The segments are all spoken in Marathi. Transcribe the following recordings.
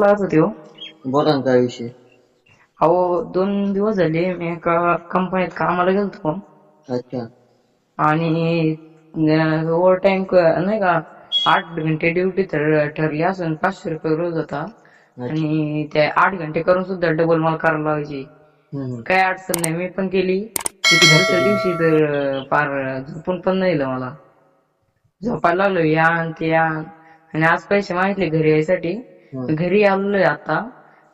लागत होते हो बोला ना काय विषय? अहो दोन दिवस झाले मी एका कंपनीत कामाला गेलतो अच्छा. आणि ओव्हर टाइम नाही का आठ घंटे ड्युटी ठरली असून पाचशे रुपये रोज होता. आणि ते आठ घंटे करून सुद्धा डबल मला करायला लावायची हम्म. काही अडचण नाही मी पण केली. दुसऱ्या दिवशी तर फार झोपून पण नाही दिलं मला. झोपायला लागलो या आणि ते या. आणि आज पैसे मागितले घरी यायसाठी. घरी आलोय आता.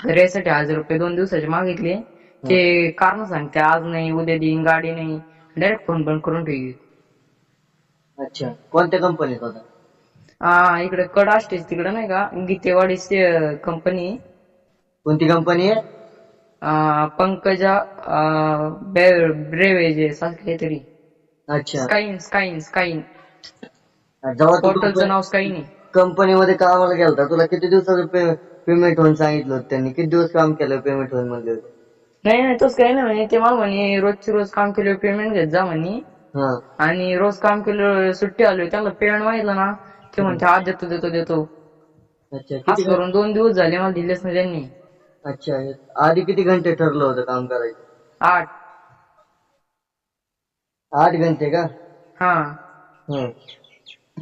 घरी यायसाठी हजार रुपये दोन दिवसाचे मागितले. ते कारण सांगते आज नाही उद्या देईन गाडी नाही. डायरेक्ट फोन बंद करून ठेवी. अच्छा. कोणत्या कंपनीत होता? हा इकडे कड असतेच तिकडे नाही का? गीतेवाडीची कंपनी कोणती कंपनी आहे? पंकजा ब्रेवेज असं काहीतरी. अच्छा. स्काईन स्काईन स्काईन जेव्हा तू हॉटेलचं नाव स्काईन आहे. कंपनीमध्ये कामाला गेलता. तुला किती दिवसाचं पेमेंट होऊन सांगितलं होतं त्यांनी? किती दिवस काम केलं पेमेंट होऊन म्हणले होते? नाही नाही तसं काही नाही म्हणे. ते मला म्हणे रोजची रोज काम केलं पेमेंट घेत जा म्हणे. हा. आणि रोज काम केलं सुट्टी आली त्यांना पेमेंट मागितलं ना. ते म्हणते आज देतो देतो देतो. अच्छा किती असं करून दोन दिवस झाले मला दिलेच नाही त्यांनी. अच्छा आधी किती घंटे ठरलं होतं काम करायचं? आठ. आठ घंटे का? हा. हं.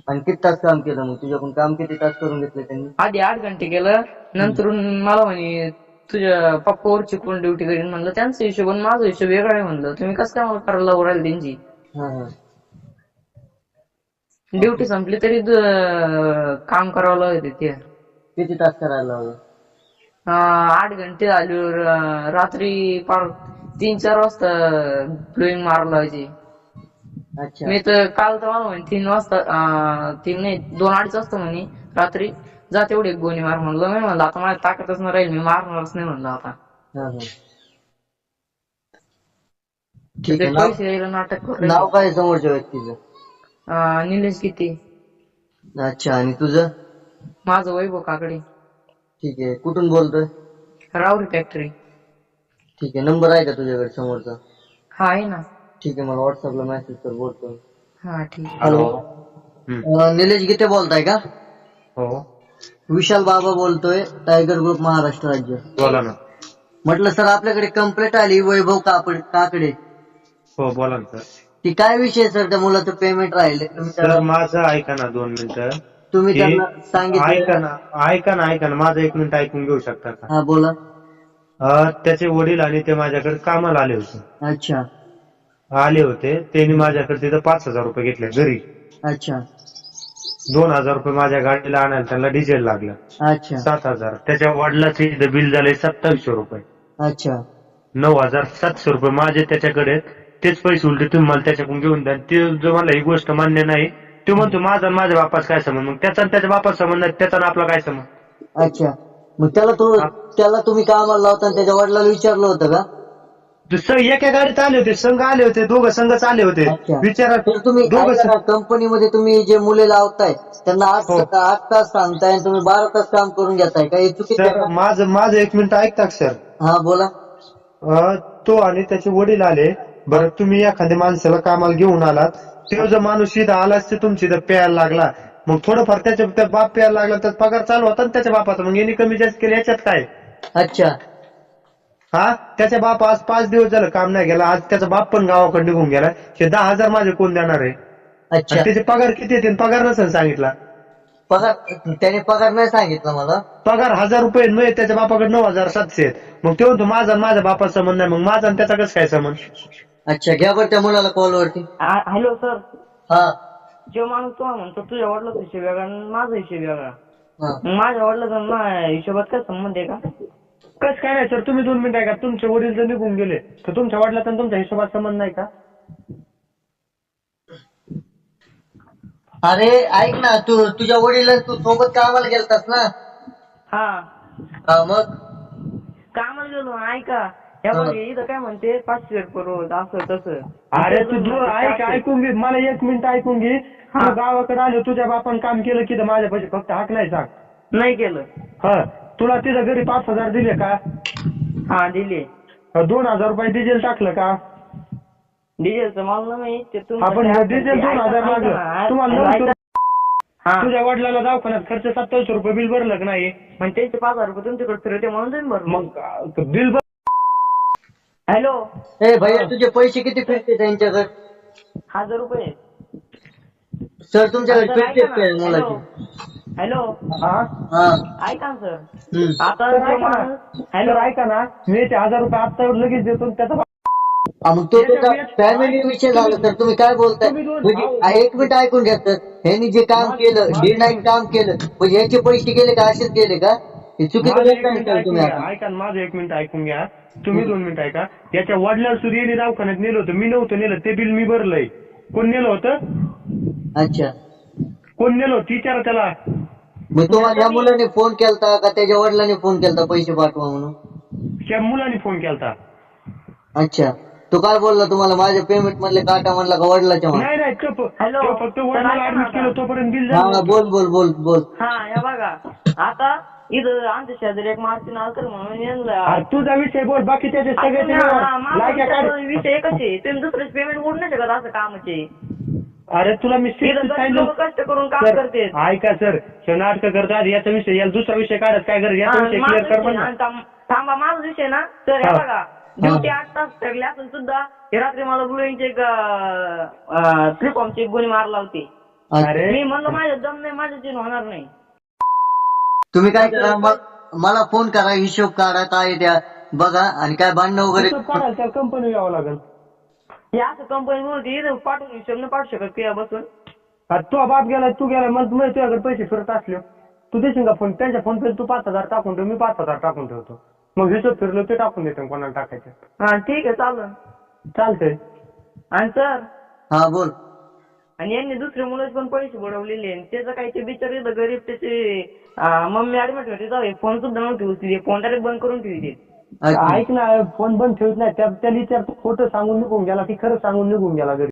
आणि किती तास काम केलं मग? तुझ्याकडून काम किती तास करून घेतले त्यांनी? आधी आठ घंटे केलं. नंतर मला म्हणे तुझ्या पप्पावरची कोण ड्युटी करीन म्हणलं त्यांचा हिशोब आणि माझा हिशोब वेगळा आहे म्हणलं. तुम्ही कसं काय मला करायला लावून राहिले त्यांची? हा हा. ड्युटी संपली तरी द- काम करावं लागत ते किती तास करायला अं, आठ घंटे झाले. र- रात्री पार तीन चार वाजता ब्लोईंग मारायला लावायची. मी तर काल तर मला म्हणे तीन वाजता अं, तीन नाही दोन अडीच वाजता म्हणे रात्री जा तेवढी एक गोणी मार म्हणलं. मी म्हणलं आता माझ्या ताकदच नाही राहील मी मारणारच नाही म्हणलं आता. हा हा. ठीक ते आहे नाव? पैसे द्यायला नाटक करू नाव काय आहे समोरच्या व्यक्तीचं? अं, निलेश किती अच्छा आणि तुझं? माझं वैभव काकडे. ठीक आहे कुठून बोलतोय? रावरी फॅक्टरी ठीक आहे नंबर आहे का तुझ्याकडे समोरचा? हा आहे ना. ठीक आहे मला व्हॉट्सअपला मेसेज कर बोलतो हा ठीक आहे. हॅलो अं, निलेश गीते बोलताय का? हो. विशाल बाबा बोलतोय टायगर ग्रुप महाराष्ट्र राज्य. बोला ना. म्हटलं सर आपल्याकडे कंप्लेंट आली वैभव कापड काकडे. हो बोला ना सर. ती काय विषय सर? त्या मुलाचं पेमेंट राहिले. तुम्ही सर त्याला माझं ऐका ना दोन मिनिटं. तुम्ही त्यांना सांगितलं ऐका ना ऐका ना ऐका ना. माझं एक मिनिट ऐकून घेऊ शकता का? हा बोला. अं, त्याचे वडील आणि ते माझ्याकडे कामाला आले होते. अच्छा. आले होते त्यांनी माझ्याकडे तिथं पाच हजार रुपये घेतले घरी. अच्छा. दोन हजार रुपये माझ्या गाडीला आणायला त्यांना डिझेल लागलं. अच्छा. सात हजार. त्याच्या वडिलाचे इथं बिल झाले सत्तावीसशे रुपये. अच्छा. नऊ हजार सातशे रुपये माझे त्याच्याकडे आहेत. तेच पैसे उलटे तुम्ही मला त्याच्याकडून घेऊन द्या. ते जो मला ही गोष्ट मान्य नाही तो म्हणतो माझा आणि माझ्या बापास काय संबंध? मग त्याचा आणि त्याच्या बापास संबंध नाही त्याचा आणि आपला काय संबंध? अच्छा. मग त्याला तू त्याला तुम्ही कामाला लावता आणि त्याच्या वडिलाला विचारलं होतं का? एका गाडीत आले होते संघ आले होते दोघं संघच आले होते. अच्छा. विचारा तर तुम्ही दोघं कंपनीमध्ये तुम्ही जे मुले लावताय त्यांना आठ हो. आठ तास सांगताय आणि तुम्ही बारा तास काम करून घेताय. का हे चुकीचं आहे सर का? माझं माझं एक मिनिट ऐकता का सर? हा बोला. अं, तो आणि त्याचे वडील आले. बरं तुम्ही एखाद्या माणसाला कामाला घेऊन आलात. तो जर माणूस इथं आलाच ते तुमची इथं प्यायला लागला. मग थोडंफार त्याच्या त्या बाप प्यायला लागला तर पगार चालू होता ना त्याच्या बापाचा. मग यांनी कमी जास्त केलं याच्यात काय? अच्छा. हा? त्याच्या बाप आज पाच दिवस झालं काम नाही गेला आज त्याचा बाप पण गावाकडे निघून गेला. हे दहा हजार माझे कोण देणार आहे? अच्छा. आणि त्याचे पगार किती येतील पगार नसेल सांगितला. पगार त्याने पगार नाही सांगितलं मला. पगार हजार रुपये मिळेल त्याच्या बापाकडे नऊ हजार सातशे आहेत. मग ते म्हणतो माझा आणि माझ्या बापाचा संबंध नाही. मग माझा आणि त्याचा कसं काय संबंध? अच्छा घ्या बरं त्या मुलाला कॉलवरती आ- हॅलो सर. हा. जो माणूस तुम्हाला म्हणतो तुझ्या वडिलाचा हिशोब वेगळा आणि माझा हिशोब वेगळा. हा. मग माझ्या वडिलाचा आणि माझ्या हिशोबात काय संबंध आहे का? कसं काय नाही सर तुम्ही दोन मिनिटं ऐका. तुमचे वडील जर निघून गेले तर तुमच्या वडिलाचा आणि तुमच्या हिशोबात संबंध नाही का? अरे ऐक ना तू तुझ्या वडील तू सोबत कामाला गेलतास ना? हा. हा मग? कामाला गेलो ऐका. या हा. बघ इथं काय म्हणते पाचशे रोज असं तसं. अरे तू ऐक ऐकून घे मला एक मिनिट ऐकून घे. तू गावाकडे आलो तुझ्या बापान काम केलं की माझ्या पैसे फक्त हाक नाही सांग. नाही केलं. हा. तुला तिथं घरी पाच हजार दिले का? हा दिले. दोन हजार रुपये डिझेल टाकलं का? डिझेलचं मला नाही ते आपण तुमचं डिझेल दोन हजार मागलं ना, तुम्हाला. हा. तुझ्या वडिलाला दवाखान्यात खर्च सत्तावीसशे रुपये बिल भरलं का नाही? पण त्यांचे पाच हजार रुपये तुमच्याकडे फिरवते म्हणून तुम्ही भरले. मग बिल भर हॅलो. ए भैया तुझे पैसे किती फिरते त्यांच्याकडे? हजार रुपये. सर तुमच्याकडे फिरते ऐका काय ना. मुलाचे हॅलो. हा? हा. ऐका ना सर. हम्म. आता हॅलो. ऐका ना. मी ते हजार रुपये आता लगेच देतो आणि त्याचा हा, मग तो त्याचा फॅमिली विषय झाला तर तुम्ही काय बोलताय? तुम्ही दोन- म्हणजे भाऊ. हा, एक मिनिट ऐकून घ्या तर ह्यांनी जे काम केलं डे नाईट काम केलं म्हणजे ह्याचे पैसे गेले का असेच गेले का? हे चुकीचं माझं एक बोलताय मिनिट सर ऐकून तुम्ही घ्या. आता. ऐका ना, माझं एक मिनिट ऐकून घ्या. तुम्ही दोन मिनिट ऐका. याच्या वडिलांना सुद्धा यांनी दवाखान्यात नेलं होतं. मी नव्हतं नेलं. ते बिल मी भरलंय. कोण नेलं होतं? अच्छा. कोण नेलं होतं? विचारा त्याला मग तुम्हाला या मुलाने फोन केलता का? त्याच्या वडिलांनी फोन केलता पैसे पाठवा म्हणून? त्या मुलाने फोन केलता. अच्छा. तो काय बोलला तुम्हाला? माझ्या पेमेंट मधले काटा म्हणला का वडिलाच्या म्हणला नाही नाही तो फ- हॅलो. तो फक्त वडिलाला तर ऐका ना ऍडमिट आता. केलं तोपर्यंत बिल हा झालं हा, बोल बोल बोल बोल. हा या बघा. आता इथं आमच्या शेजारी एक मारुती नालकर म्हणून यांना- अरे तुझा विषय बोल बाकी त्याचे सगळे माझा लायक्या काढ विषय विषय एकच आहे? तुम्ही दुसऱ्याचे पेमेंट करू नाही शकत असं कामाचे. अरे तुला मी कष्ट करून काम सर, करते ऐका सर हे नाटक करतात याचा विषय याला दुसरा विषय काढत काय गरज याचा विषय क्लिअर कर थांबा माझा विषय ना. तर हे. बघा ड्युटी आठ तास ठरली असून सुद्धा हे रात्री मला ब्लूइंगचे त्रिकॉमची एक गोळी मारला होती अरे. मी म्हणलं माझ्या दम नाही माझ्या जीवन होणार नाही. तुम्ही काय करा मग मला फोन करा हिशोब काढा काय आहे त्या बघा आणि काय भांडणं वगैरे कंपनी यावं लागेल. हे असं कंपनी होती इथं पाठवून हिशोब नाही पाठवू शकत किंवा बसून? अरे तू बाप गेला तू गेला मग मग तुझ्याकडे पैसे फिरत असले. तू देशील का फोन? त्यांच्या फोन पे तू पाच हजार टाकून ठेव मी पाच हजार टाकून ठेवतो. मग हिशोब फिरलो ते टाकून देतो कोणाला टाकायचं. हा ठीक आहे चालेल. चालतंय. आणि सर? हा बोल. आणि यांनी दुसरे मुलं पण पैसे बुडवलेले आणि त्याचं काही ते बिचार गरीब त्याचे अं, मम्मी ऍडमिट होते जाऊ फोन सुद्धा नव्हती उचली फोन डायरेक्ट बंद करून ठेवली. ऐक ना. फोन बंद ठेवत नाही. त्या त्याला विचार खोटं सांगून निघून गेला की खरं सांगून निघून गेला घरी.